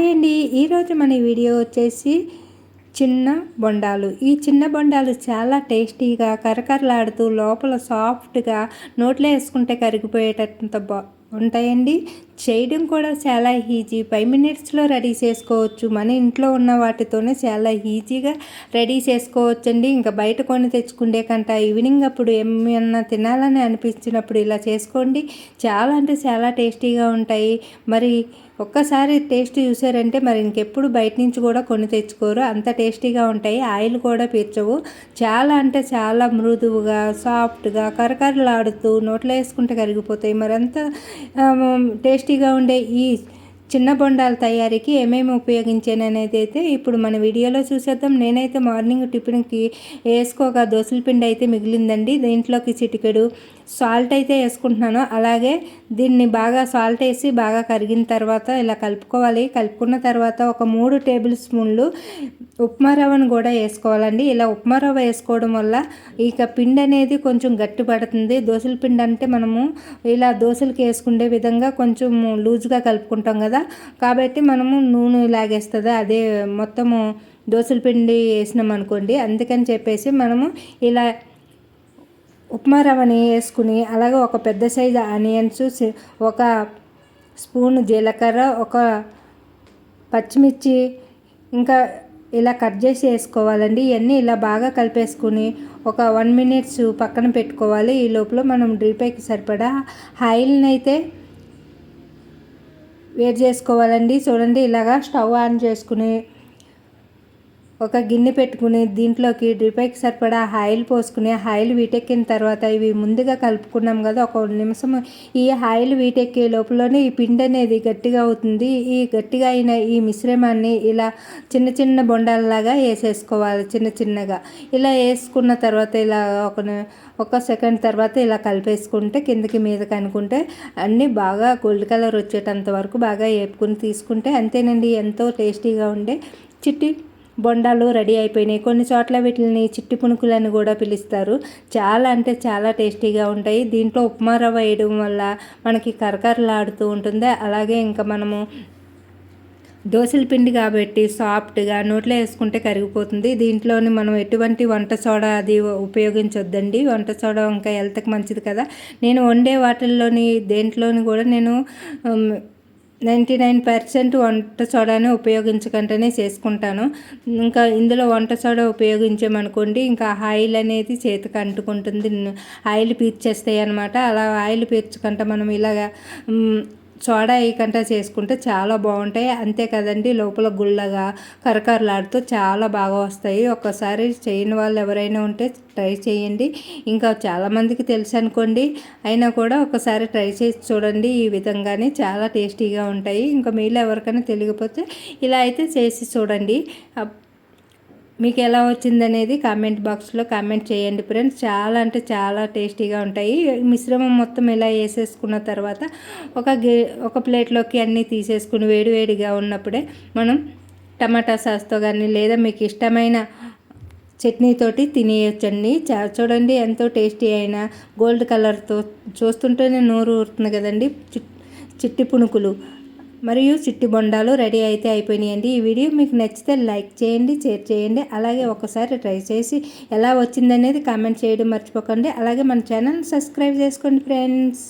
Hi అండి. ఈరోజు మన వీడియో వచ్చేసి చిన్న బొండాలు. ఈ చిన్న బొండాలు చాలా టేస్టీగా కరకరలాడుతూ లోపల సాఫ్ట్గా నోట్లో వేసుకుంటే కరిగిపోయేటంత బా ఉంటాయండి. చేయడం కూడా చాలా ఈజీ. ఫైవ్ మినిట్స్లో రెడీ చేసుకోవచ్చు. మన ఇంట్లో ఉన్న వాటితోనే చాలా ఈజీగా రెడీ చేసుకోవచ్చండి. ఇంకా బయట కొని తెచ్చుకుండే కంట ఈవినింగ్ అప్పుడు ఏమన్నా తినాలని అనిపించినప్పుడు ఇలా చేసుకోండి. చాలా అంటే చాలా టేస్టీగా ఉంటాయి. మరి ఒక్కసారి టేస్ట్ చూసారంటే మరి ఇంకెప్పుడు బయట నుంచి కూడా కొని తెచ్చుకోరు. అంత టేస్టీగా ఉంటాయి. ఆయిల్ కూడా పీర్చవు. చాలా అంటే చాలా మృదువుగా సాఫ్ట్గా కరకరలాడుతూ నోట్లో వేసుకుంటే కరిగిపోతాయి. మరి అంత టేస్టీగా ఉండే ఈ చిన్న బొండాల తయారీకి ఏమేమి ఉపయోగించాను అనేది అయితే ఇప్పుడు మన వీడియోలో చూసేద్దాం. నేనైతే మార్నింగ్ టిఫిన్కి వేసుకోగా దోశల పిండి అయితే మిగిలిందండి. దీంట్లోకి చిటికెడు సాల్ట్ అయితే వేసుకుంటున్నాను. అలాగే దీన్ని బాగా సాల్ట్ వేసి బాగా కరిగిన తర్వాత ఇలా కలుపుకోవాలి. కలుపుకున్న తర్వాత ఒక మూడు టేబుల్ స్పూన్లు ఉప్మా రవ్వను కూడా వేసుకోవాలండి. ఇలా ఉప్మా రవ్వ వేసుకోవడం వల్ల ఇక పిండి అనేది కొంచెం గట్టి పడుతుంది. దోశల పిండి అంటే మనము ఇలా దోశలకి వేసుకునే విధంగా కొంచెం లూజ్గా కలుపుకుంటాం కదా. కాబట్టి మనము నూనె లాగేస్తుంది? అదే మొత్తము దోశల పిండి వేసినాం అనుకోండి అందుకని చెప్పేసి మనము ఇలా ఉప్మా రవ్వని వేసుకుని అలాగే ఒక పెద్ద సైజు ఆనియన్స్ ఒక స్పూన్ జీలకర్ర ఒక పచ్చిమిర్చి ఇంకా ఇలా కట్ చేసి వేసుకోవాలండి. ఇవన్నీ ఇలా బాగా కలిపేసుకుని ఒక వన్ మినిట్స్ పక్కన పెట్టుకోవాలి. ఈ లోపల మనం డ్రీపైకి సరిపడా ఆయిల్ని అయితే వేడి చేసుకోవాలండి. చూడండి ఇలాగా స్టవ్ ఆన్ చేసుకుని ఒక గిన్నె పెట్టుకుని దీంట్లోకి డ్రిపైకి సరిపడా ఆయిల్ పోసుకుని ఆయిల్ వీటెక్కిన తర్వాత ఇవి ముందుగా కలుపుకున్నాం కదా ఒక నిమిషం. ఈ ఆయిల్ వీటెక్కే లోపలనే ఈ పిండి అనేది గట్టిగా అవుతుంది. ఈ గట్టిగా అయిన ఈ మిశ్రమాన్ని ఇలా చిన్న చిన్న బొండాలలాగా వేసేసుకోవాలి చిన్న చిన్నగా. ఇలా వేసుకున్న తర్వాత ఇలా ఒక ఒక సెకండ్ తర్వాత ఇలా కలిపేసుకుంటే కిందకి మీదకి అనుకుంటే అన్నీ బాగా గోల్డ్ కలర్ వచ్చేటంత వరకు బాగా వేపుకుని తీసుకుంటే అంతేనండి ఎంతో టేస్టీగా ఉండే చిట్టి బొండాలు రెడీ అయిపోయినాయి. కొన్ని చోట్ల వీటిని చిట్టి పునుకులని కూడా పిలుస్తారు. చాలా అంటే చాలా టేస్టీగా ఉంటాయి. దీంట్లో ఉప్మా రవ్వ వేయడం వల్ల మనకి కరకరలాడుతూ ఉంటుంది. అలాగే ఇంకా మనము దోశల పిండి కాబట్టి సాఫ్ట్గా నోట్లో వేసుకుంటే కరిగిపోతుంది. దీంట్లోని మనం ఎటువంటి వంట సోడా అది ఉపయోగించొద్దండి. వంట సోడా ఇంకా హెల్త్కి మంచిది కదా. నేను వండే వాటిల్లోని దేంట్లోని కూడా నేను నైంటీ నైన్ పర్సెంట్ వంట సోడాని ఉపయోగించకుండానే చేసుకుంటాను. ఇంకా ఇందులో వంట సోడా ఉపయోగించామనుకోండి ఇంకా ఆయిల్ అనేది చేతికి అంటుకుంటుంది. ఆయిల్ పీర్చేస్తాయి అనమాట అలా ఆయిల్ పీర్చుకుంటే మనం ఇలాగా సోడా వేయకుండా చేసుకుంటే చాలా బాగుంటాయి. అంతే కదండి లోపల గుల్లగా కరకరలాడుతూ చాలా బాగా వస్తాయి. ఒక్కసారి చేయని వాళ్ళు ఎవరైనా ఉంటే ట్రై చేయండి. ఇంకా చాలామందికి తెలుసు అనుకోండి. అయినా కూడా ఒకసారి ట్రై చేసి చూడండి. ఈ విధంగానే చాలా టేస్టీగా ఉంటాయి. ఇంకా మీలో ఎవరికైనా తెలియకపోతే ఇలా అయితే చేసి చూడండి. మీకు ఎలా వచ్చిందనేది కామెంట్ బాక్స్లో కామెంట్ చేయండి ఫ్రెండ్స్ చాలా అంటే చాలా టేస్టీగా ఉంటాయి. మిశ్రమం మొత్తం ఇలా వేసేసుకున్న తర్వాత ఒక గే ఒక ప్లేట్లోకి అన్నీ తీసేసుకుని వేడివేడిగా ఉన్నప్పుడే మనం టమాటా సాస్తో కానీ లేదా మీకు ఇష్టమైన చట్నీతోటి తినేయచ్చండి. చూడండి ఎంతో టేస్టీ అయిన గోల్డ్ కలర్తో చూస్తుంటేనే నోరు ఊరుతుంది కదండి. చిట్టి పుణుకులు. మరియు చిట్టి బొండాలు రెడీ అయితే అయిపోయినాయండి. ఈ వీడియో మీకు నచ్చితే లైక్ చేయండి షేర్ చేయండి. అలాగే ఒకసారి ట్రై చేసి ఎలా వచ్చిందనేది కామెంట్ చేయడం మర్చిపోకండి. అలాగే మన ఛానల్ సబ్స్క్రైబ్ చేసుకోండి ఫ్రెండ్స్.